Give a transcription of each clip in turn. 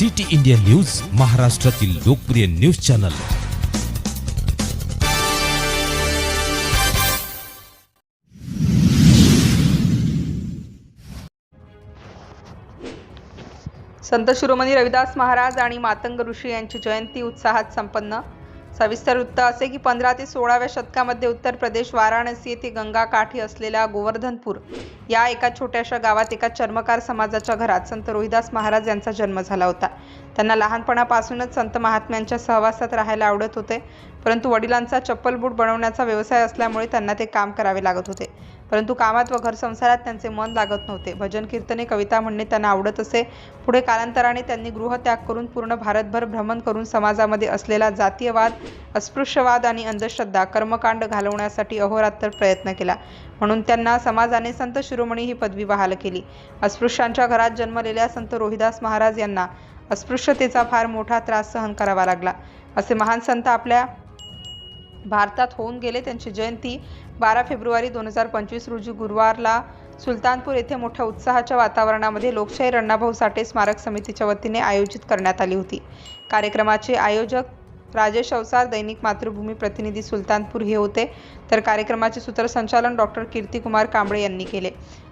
City India news महाराष्ट्रातील लोकप्रिय news channel. संत शिरोमणी रविदास महाराज आणि मातंग ऋषी यांची जयंती उत्साहात संपन्न. सविस्तर वृत्त असे की पंधरा ते सोळाव्या शतकामध्ये उत्तर प्रदेश वाराणसी येथे गंगा काठी असलेल्या गोवर्धनपूर या एका छोट्याशा गावात एका चर्मकार समाजाच्या घरात संत रोहिदास महाराज यांचा जन्म झाला होता. त्यांना लहानपणापासूनच संत महात्म्यांच्या सहवासात राहायला आवडत होते. परंतु वडिलांचा चप्पल बूट बनवण्याचा व्यवसाय असल्यामुळे त्यांना ते काम करावे लागत होते. परंतु कामात व घर संसारात त्यांचे मन लागत नव्हते. भजन कीर्तने कविता म्हणणे त्यांना आवडत असे. पुढे कालांतराने त्यांनी गृहत्याग करून पूर्ण भारतभर भ्रमण करून समाजामध्ये असलेला जातीयवाद अस्पृश्यवाद आणि अंधश्रद्धा कर्मकांड घालवण्यासाठी अहोरात्र प्रयत्न केला. म्हणून त्यांना समाजाने संत शिरोमणी ही पदवी बहाल केली. अस्पृश्यांच्या घरात जन्मलेल्या संत रोहिदास महाराज यांना अस्पृश्यतेचा फार मोठा त्रास सहन करावा लागला. असे महान संत आपल्या भारतात होऊन गेले. त्यांची जयंती बारा फेब्रुवारी दोन हजार पंचवीस रोजी गुरुवारला सुलतानपूर येथे मोठ्या उत्साहाच्या वातावरणामध्ये लोकशाही रण्णाभाऊ साठे स्मारक समितीच्या वतीने आयोजित करण्यात आली होती. कार्यक्रमाचे आयोजक राजेश अवसार दैनिक मातृभूमी प्रतिनिधी सुलतानपूर हे होते. तर कार्यक्रमाचे सूत्रसंचालन डॉक्टर कीर्तिकुमार कांबळे यांनी केले.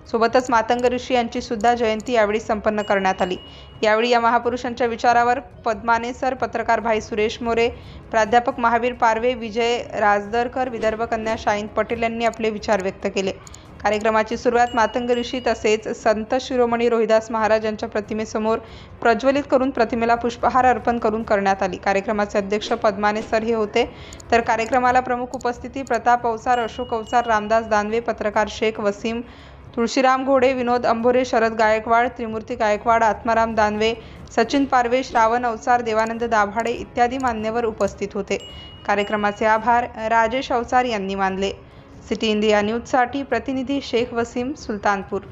सोबतच मातंग ऋषी यांची सुद्धा जयंती यावेळी संपन्न करण्यात आली. यावेळी या महापुरुषांच्या विचारावर पद्माने सर पत्रकार भाई सुरेश मोरे प्राध्यापक महावीर पारवे विजय राजदरकर विदर्भ कन्या शाईन पटेल यांनी आपले विचार व्यक्त केले. कार्यक्रमाची सुरुवात मातंग ऋषी तसेच संत शिरोमणी रोहिदास महाराज यांच्या प्रतिमेसमोर प्रज्वलित करून प्रतिमेला पुष्पहार अर्पण करून करण्यात आली. कार्यक्रमाचे अध्यक्ष पद्माने सर हे होते. तर कार्यक्रमाला प्रमुख उपस्थिती प्रताप अवसार अशोक अवसार रामदास दानवे पत्रकार शेख वसीम तुळशीराम घोडे विनोद अंभोरे शरद गायकवाड त्रिमूर्ती गायकवाड आत्माराम दानवे सचिन पारवे श्रावण अवसार देवानंद दाभाडे इत्यादी मान्यवर उपस्थित होते. कार्यक्रमाचे आभार राजेश अवसार यांनी मानले. सिटी इंडिया न्यूजसाठी प्रतिनिधी शेख वसीम सुलतानपूर.